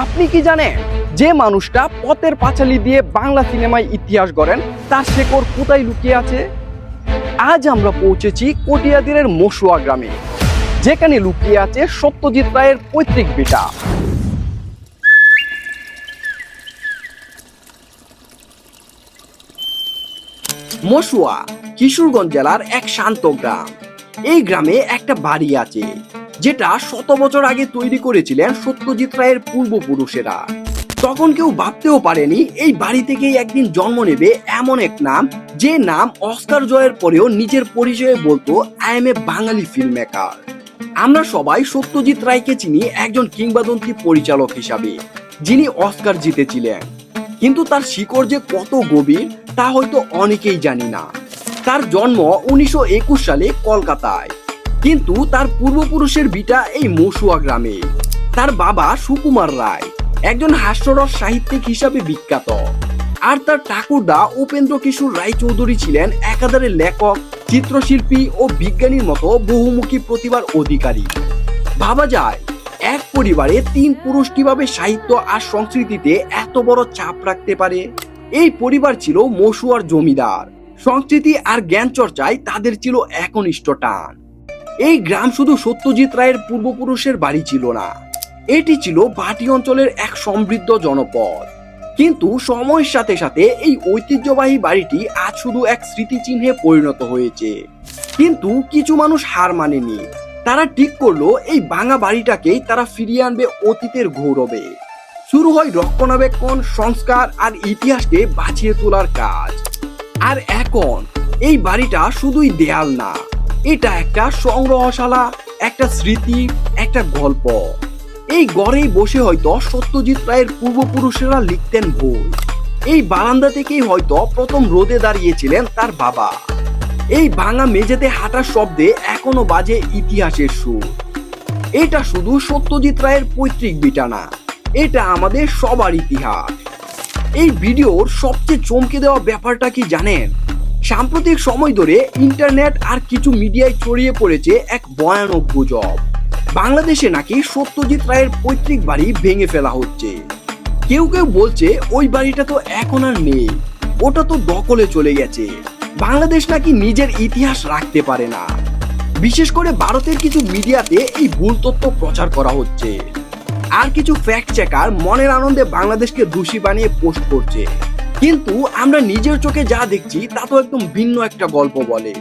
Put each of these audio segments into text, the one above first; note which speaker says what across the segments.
Speaker 1: আপনি কি জানেন যে মানুষটা পথের পাঁচালি দিয়ে বাংলা সিনেমায় ইতিহাস গড়েন, তার শেকড় কোথায় লুকিয়ে আছে? আজ আমরা পৌঁছেছি কটিয়াদিরের মসুয়া গ্রামে, যেখানে লুকিয়ে আছে সত্যজিৎ রায়ের পৈতৃক বেটা। মসুয়া কিশোরগঞ্জ জেলার এক শান্ত গ্রাম। এই গ্রামে একটা বাড়ি আছে। যেটা শত বছর আগে তৈরি করেছিলেন সত্যজিৎ রায়ের পূর্বপুরুষেরা। তখন কেউ ভাবতেও পারেনি এই বাড়ি থেকেই একদিন জন্ম নেবে এমন এক নাম, যে নাম অস্কার জয়ের পরেও নিজের পরিচয়ে বলতো I am a Bangali film maker আমরা সবাই সত্যজিৎ রায়কে চিনি একজন কিংবদন্তি পরিচালক হিসাবে, যিনি অস্কার জিতেছিলেন। কিন্তু তার শিকড় যে কত গভীর, তা হয়তো অনেকেই জানি না। তার জন্ম উনিশশো একুশ সালে কলকাতায়। কিন্তু তার পূর্বপুরুষের বিটা এই মসুয়া গ্রামে। তার বাবা সুকুমার রায়, একজন হাস্যরস সাহিত্যিক হিসাবে বিখ্যাত। আর তার ঠাকুরদা উপেন্দ্র কিশোর রায় চৌধুরী ছিলেন একাধারে লেখক, চিত্রশিল্পী ও বিজ্ঞানীর মতো বহুমুখী প্রতিভার অধিকারী। ভাবা যায়, এক পরিবারে তিন পুরুষ কীভাবে সাহিত্য আর সংস্কৃতিতে এত বড় চাপ রাখতে পারে? এই পরিবার ছিল মসুয়ার জমিদার। সংস্কৃতি আর জ্ঞান চর্চায় তাদের ছিল একনিষ্ঠ টান। এই গ্রাম শুধু সত্যজিৎ রায়ের পূর্বপুরুষের বাড়ি ছিল না। এটি ছিল বাটি অঞ্চলের এক সমৃদ্ধ জনপদ। কিন্তু সময়ের সাথে সাথে এই ঐতিহ্যবাহী বাড়িটি আজ শুধু এক স্মৃতিচিহ্নে পরিণত হয়েছে। কিন্তু কিছু মানুষ হার মানেনি। তারা ঠিক করল এই ভাঙা বাড়িটাকেই তারা ফিরিয়ে আনবে অতীতের গৌরবে। শুরু হয় রক্ষণাবেক্ষণ, সংস্কার আর ইতিহাসকে বাঁচিয়ে তোলার কাজ। আর এখন এই বাড়িটা শুধুই দেয়াল না এটা একটা সংগ্রহশালা, একটা স্মৃতি, একটা গল্প। এই গড়েই বসে হয়তো সত্যজিৎ রায়ের পূর্বপুরুষেরা লিখতেন বই এই বারান্দা থেকেই হয়তো প্রথম রোদে দাঁড়িয়েছিলেন তার বাবা। এই ভাঙা মেঝেতে হাঁটার শব্দে এখনও বাজে ইতিহাসের সুর। এটা শুধু সত্যজিৎ রায়ের পৈতৃক বিটানা। এটা আমাদের সবার ইতিহাস। এই ভিডিওর সবচেয়ে চমকে দেওয়া ব্যাপারটা কি জানেন? সাম্প্রতিক সময় ধরে ইন্টারনেট আর কিছু মিডিয়ায় ছড়িয়ে পড়েছে এক ভয়ানক গুজব। বাংলাদেশে নাকি সত্যজিৎ রায়ের পৈতৃক বাড়ি ভেঙে ফেলা হচ্ছে। কেউ কেউ বলছে, ওই বাড়িটা তো এখন আর নেই। ওটা তো দখলে চলে গেছে। বাংলাদেশ নাকি নিজের ইতিহাস রাখতে পারে না। বিশেষ করে ভারতের কিছু মিডিয়াতে এই ভুল তথ্য প্রচার করা হচ্ছে। আর কিছু ফ্যাক্ট চেকার মনের আনন্দে বাংলাদেশকে দোষী বানিয়ে পোস্ট করছে। কিন্তু আমরা নিজের চোখে যা দেখছি, তা তো একদম ভিন্ন একটা গল্প বলে।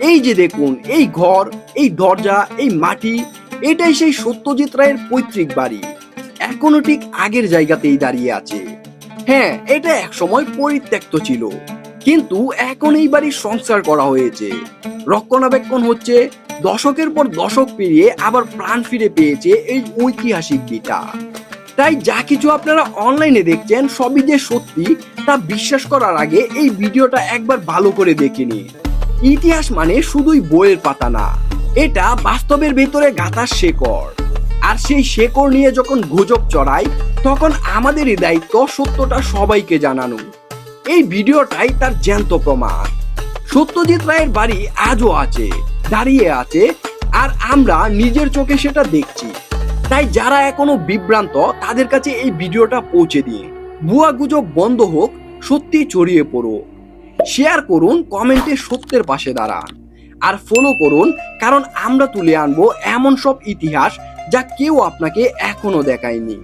Speaker 1: এই যে দেখুন, এই ঘর, এই দরজা, এই মাটি, এটাই সেই সত্যজিৎ রায়ের পৈতৃক বাড়ি। এখনও ঠিক আগের জায়গাতেই দাঁড়িয়ে আছে। হ্যাঁ এটা একসময় পরিত্যক্ত ছিল। কিন্তু এখন এই বাড়ির সংস্কার করা হয়েছে। রক্ষণাবেক্ষণ হচ্ছে, দশকের পর দশক পেরিয়ে আবার প্রাণ ফিরে পেয়েছে এই ঐতিহাসিক বিটা। তাই যা কিছু আপনারা অনলাইনে দেখছেন, সবই যে সত্যি, তা বিশ্বাস করার আগে এই ভিডিওটা একবার ভালো করে দেখে নিন। ইতিহাস মানে শুধুই বইয়ের পাতা না, এটা বাস্তবের ভেতরে গাঁথার শেকড়। আর সেই শেকড় নিয়ে যখন গুজব চড়ায় তখন আমাদেরই দায়িত্ব সত্যটা সবাইকে জানানো। এই ভিডিওটাই তার জ্যান্ত প্রমাণ। সত্যজিৎ রায়ের বাড়ি আজও আছে, দাঁড়িয়ে আছে, আর আমরা নিজের চোখে সেটা দেখছি। তাই যারা এখনও বিভ্রান্ত, তাদের কাছে এই ভিডিওটা পৌঁছে দিয়ে ভুয়া গুজব বন্ধ হোক, সত্যি ছড়িয়ে পড়ো শেয়ার করুন, কমেন্টে সত্যের পাশে দাঁড়ান। আর ফলো করুন, কারণ আমরা তুলে আনব এমন সব ইতিহাস যা কেউ আপনাকে এখনও দেখায়নি।